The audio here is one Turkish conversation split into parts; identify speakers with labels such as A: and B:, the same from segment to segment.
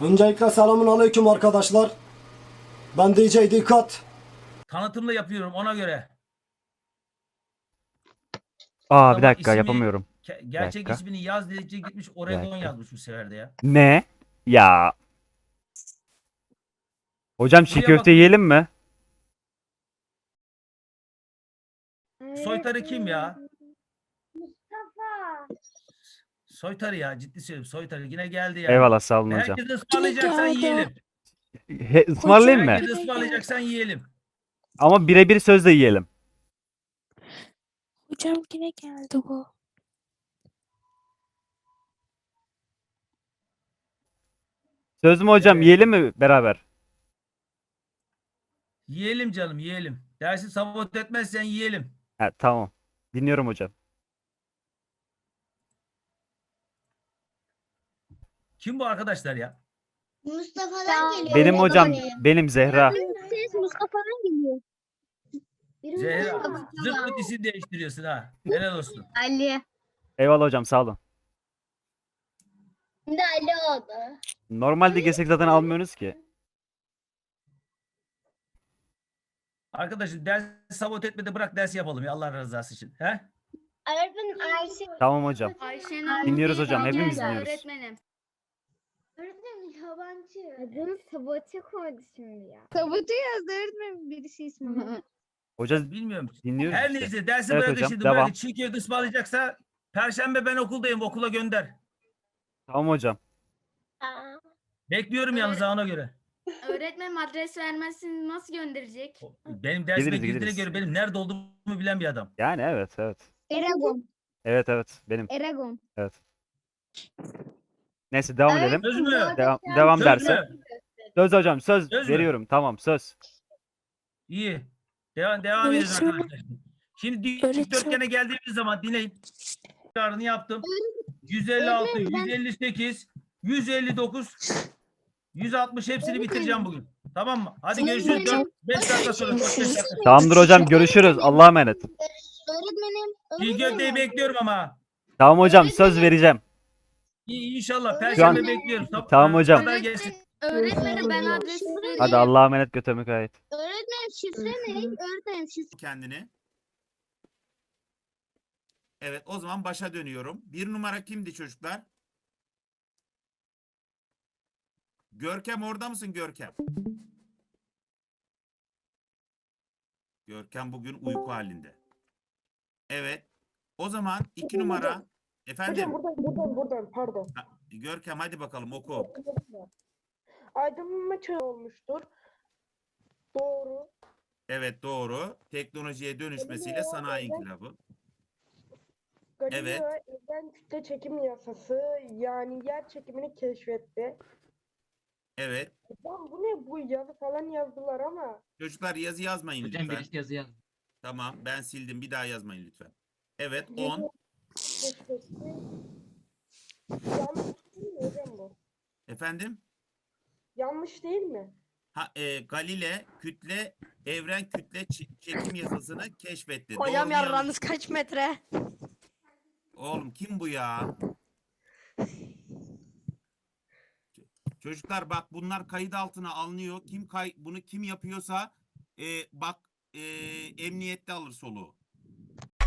A: Öncelikle selamun aleyküm arkadaşlar. Ben DJ Dikkat.
B: Tanıtımla yapıyorum ona göre.
C: Aa
B: Adamın
C: bir dakika
B: ismi-
C: yapamıyorum.
B: Ke- gerçek
C: dakika.
B: ismini yaz dedikçe gitmiş Oregon
C: dakika.
B: yazmış bu sefer de ya.
C: Ne? Ya. Hocam çiğ
B: Buraya
C: köfte
B: bak.
C: yiyelim mi?
B: Soytarı kim ya? Soytarı ya ciddi söylüyorum soytarı yine geldi ya.
C: Eyvallah sağ olun hocam.
B: Herkes ısmarlayacaksan yiyelim.
C: He, ısmarlayayım mı?
B: Herkes ısmarlayacaksan yiyelim.
C: Ama birebir sözle yiyelim.
D: Hocam yine geldi bu.
C: Söz mü hocam
B: Evet.
C: yiyelim mi beraber?
B: Yiyelim canım yiyelim. Dersi sabote etmezsen yiyelim.
C: Ha, tamam. Dinliyorum hocam.
B: Kim bu arkadaşlar ya?
E: Mustafa'dan geliyor.
C: Benim hocam benim Zehra.
E: Ses Mustafa'dan geliyor.
B: Zehra. Zırt isim değiştiriyorsun ha. Helal olsun.
E: Ali.
C: Eyvallah hocam sağ olun.
E: Şimdi Ali oldu.
C: Normalde gesek zaten almıyorsunuz ki.
B: Arkadaşım ders sabote etme de bırak ders yapalım ya Allah rızası için. He?
E: Öğretmenim Ayşe.
C: Tamam hocam.
F: Ayşen
C: Dinliyoruz hocam, hepimiz dinliyoruz.
F: Öğretmenim.
E: Öğretmenim yabancı.
G: Adını sabote koydu şimdi ya. Sabote yazdı öğretmenim birisi ismini.
C: Hoca
B: Bilmiyorum.
C: dinliyoruz
B: Her
C: işte.
B: neyse dersi
C: Evet
B: bırakın
C: hocam,
B: şimdi
C: devam.
B: bırakın. Çiğ köfte ısmarlayacaksa Perşembe ben okuldayım okula gönder.
C: Tamam hocam.
E: Aa,
B: Bekliyorum yalnız ha ona göre.
F: Öğretmenim adres vermezsin nasıl gönderecek?
B: Benim dersime
C: Gideriz,
B: girdiğine
C: gideriz.
B: göre benim nerede olduğumu bilen bir adam.
C: Yani evet evet.
G: Eragon.
C: Evet evet benim.
G: Eragon.
C: Neyse devam
E: Evet.
C: edelim.
B: Söz mü?
C: Devam, devam
B: Söz
C: derse.
B: mü?
C: Söz hocam söz,
B: Söz mü?
C: veriyorum. Tamam söz.
B: İyi. Devam, devam edin
D: Öğretmenim.
B: arkadaşlar. Şimdi dik-
D: Öğretmenim.
B: dikdörtgene geldiğimiz zaman dinleyin. Tekrarını yaptım. 156, 158, 159, 160 hepsini bitireceğim bugün. Tamam mı? Hadi görüşürüz. 5 dakika sonra. 4-5 dakika.
C: Tamamdır hocam görüşürüz. Allah'a emanet.
E: öğretmenim.
B: İyi köfteyi bekliyorum ama.
C: Tamam hocam söz vereceğim.
B: İyi inşallah.
C: Şu an-
B: Perşembe bekliyorum. Sab-
C: Tamam hocam.
B: gelsin.
F: Öğretmenim ben adresi vereyim.
C: Hadi Allah'a emanet götürmek ait.
E: Öğretmenim şifre ne? Öğretmenim şifre.
H: kendini. Evet o zaman başa dönüyorum. Bir numara kimdi çocuklar? Görkem orada mısın Görkem? Görkem bugün uyku halinde. Evet. O zaman iki numara. Efendim
I: Hocam buradan buradan buradan pardon.
H: ha, Görkem hadi bakalım oku.
I: Aydınlanma çağı olmuştur. Doğru.
H: Evet doğru. Teknolojiye dönüşmesiyle sanayi inkılabı.
I: Galileo evren kütle çekim yasası yani yer çekimini keşfetti.
H: Evet.
I: Lan bu ne bu yazı falan yazdılar ama
H: Çocuklar yazı yazmayın
J: Hocam
H: lütfen.
J: birisi yazı yazdı.
H: Tamam ben sildim bir daha yazmayın lütfen. Evet
I: Yedi-
H: 10.
I: keşfetti. Yanlış değil mi hocam bu?
H: Efendim?
I: Yanlış değil mi?
H: Ha, e, Galile kütle evren kütle çekim yasasını keşfetti. Doğru
G: Hocam
H: mu, yanlış
G: yarranız kaç metre?
H: Oğlum kim bu ya? Ç- Çocuklar bak bunlar kayıt altına alınıyor. Kim kay bunu kim yapıyorsa e, bak e, emniyette alır soluğu.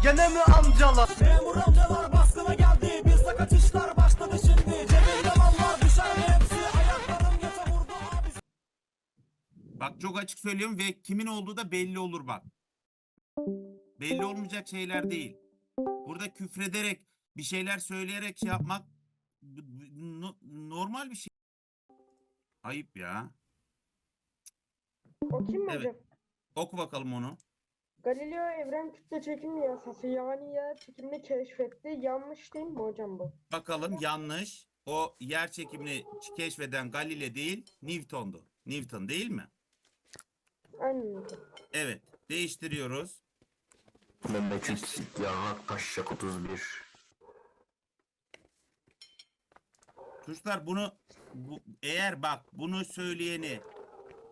A: Gene mi amcalar? Memur amcalar baskına geldi. Bizde kaçışlar başladı şimdi. Cebimde mallar düşer hepsi. Ayaklarım göte vurdu abi.
H: Bak çok açık söylüyorum ve kimin olduğu da belli olur bak. Belli olmayacak şeyler değil. Burada küfrederek bir şeyler söyleyerek şey yapmak no- normal bir şey. Ayıp ya.
I: O kim
H: Evet.
I: hocam?
H: Oku bakalım onu.
I: Galileo evren kütle çekim yasası yani yer çekimini keşfetti. Yanlış değil mi hocam bu?
H: Bakalım yanlış. O yer çekimini keşfeden Galile değil, Newton'du. Newton değil mi?
I: Aynen.
H: Evet. Değiştiriyoruz.
K: Memleket Yarrak Taşşak 31.
H: Çocuklar bunu bu, eğer bak bunu söyleyeni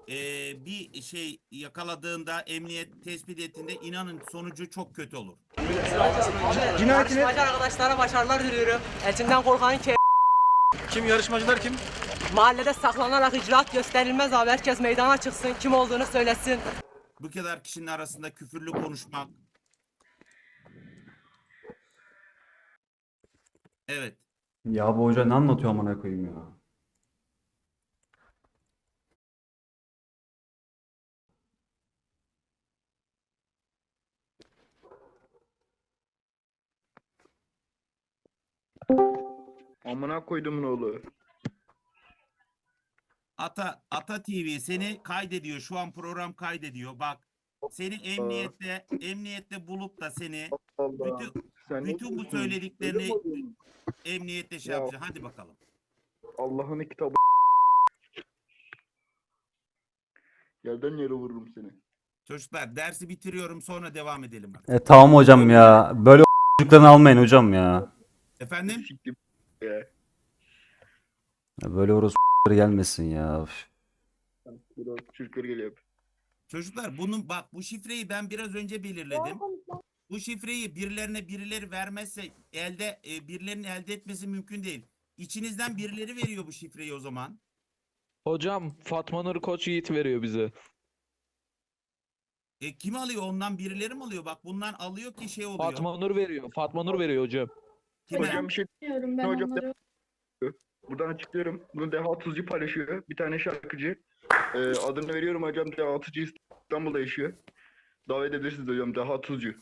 H: eee, bir şey yakaladığında emniyet tespit ettiğinde inanın sonucu çok kötü olur.
J: Yarışmacı arkadaşlara başarılar diliyorum. Elçinden korkan ke...
L: Kim yarışmacılar kim?
A: Mahallede saklanarak icraat gösterilmez abi. Herkes meydana çıksın. Kim olduğunu söylesin.
H: Bu kadar kişinin arasında küfürlü konuşmak. Evet.
D: Ya bu hoca ne anlatıyor amına koyayım ya.
K: Amına koydum oğlu.
H: Ata Ata TV seni kaydediyor. Şu an program kaydediyor. Bak seni emniyette emniyette bulup da seni
K: Allah.
H: bütün
K: Sen
H: bütün bu söylediklerini emniyette şey
K: Ya.
H: yapacak. Hadi bakalım.
K: Allah'ın kitabı. Yerden yere vururum seni.
H: Çocuklar dersi bitiriyorum sonra devam edelim.
C: E tamam hocam ya. Böyle çocuklarını almayın hocam ya.
H: Efendim?
K: Siktim. Ya.
C: Ya Böyle orospu gelmesin ya. Üf.
K: Geliyor.
H: Çocuklar bunun bak bu şifreyi ben biraz önce belirledim. Bu şifreyi birilerine birileri vermezse elde e, birilerinin elde etmesi mümkün değil. İçinizden birileri veriyor bu şifreyi o zaman.
J: Hocam Fatma Nur Koç Yiğit veriyor bize.
H: E, kim alıyor ondan birileri mi alıyor? Bak bundan alıyor ki şey oluyor.
J: Fatma Nur veriyor. Fatma Nur veriyor hocam.
K: Hocam bir şey
G: Diyorum ben
K: Hocam,
G: onları.
K: buradan açıklıyorum. Bunu Deha Tuzcu paylaşıyor. Bir tane şarkıcı. Ee, adını veriyorum hocam. Deha Tuzcu İstanbul'da yaşıyor. Davet edebilirsiniz hocam. Deha Tuzcu.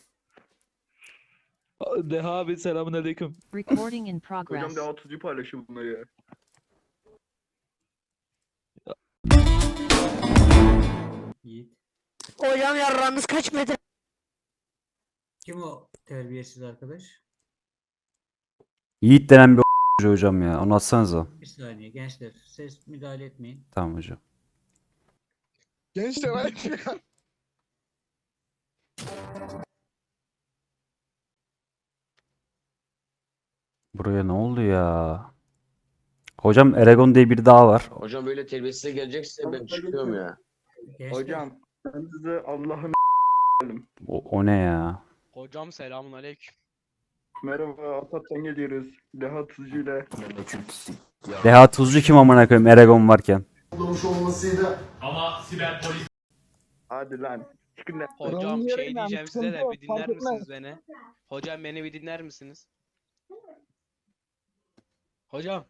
J: Deha abi selamun aleyküm.
L: Recording in
K: Hocam
L: progress.
K: Deha Tuzcu paylaşıyor bunları ya.
A: Hocam yarranız kaç metre?
M: Kim o terbiyesiz arkadaş?
C: Yiğit denen bir çocuğu hocam ya. Onu atsanıza.
M: Bir saniye gençler ses müdahale etmeyin.
C: Tamam hocam.
K: Gençler
C: Buraya ne oldu ya? Hocam Eragon diye biri daha var.
K: Hocam böyle terbiyesize gelecekse ben çıkıyorum ya.
M: Gençler,
K: Hocam ben size Allah'ın
C: O, o ne ya?
J: Hocam selamun aleyküm.
K: Merhaba Atat'tan geliyoruz. Deha Tuzcu ile.
C: Deha Tuzcu kim amına koyayım Eragon varken?
K: Hadi lan. Çıkın lan.
I: Hocam şey diyeceğim size de bir dinler misiniz
J: beni? Hocam beni bir dinler misiniz? Hocam.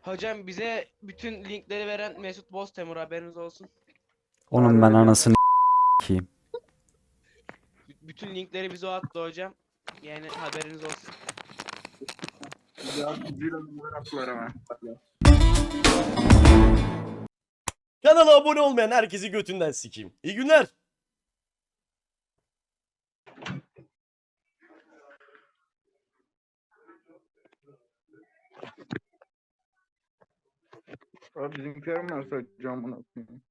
J: Hocam bize bütün linkleri veren Mesut Boztemur haberiniz olsun.
C: Onun ben anasını kiyim.
J: Bütün linkleri bize o attı hocam. Yani haberiniz olsun.
A: Kanala abone olmayan herkesi götünden sikeyim. İyi günler.
K: Abi bizimkiler mi varsa hocam bunu atmayayım.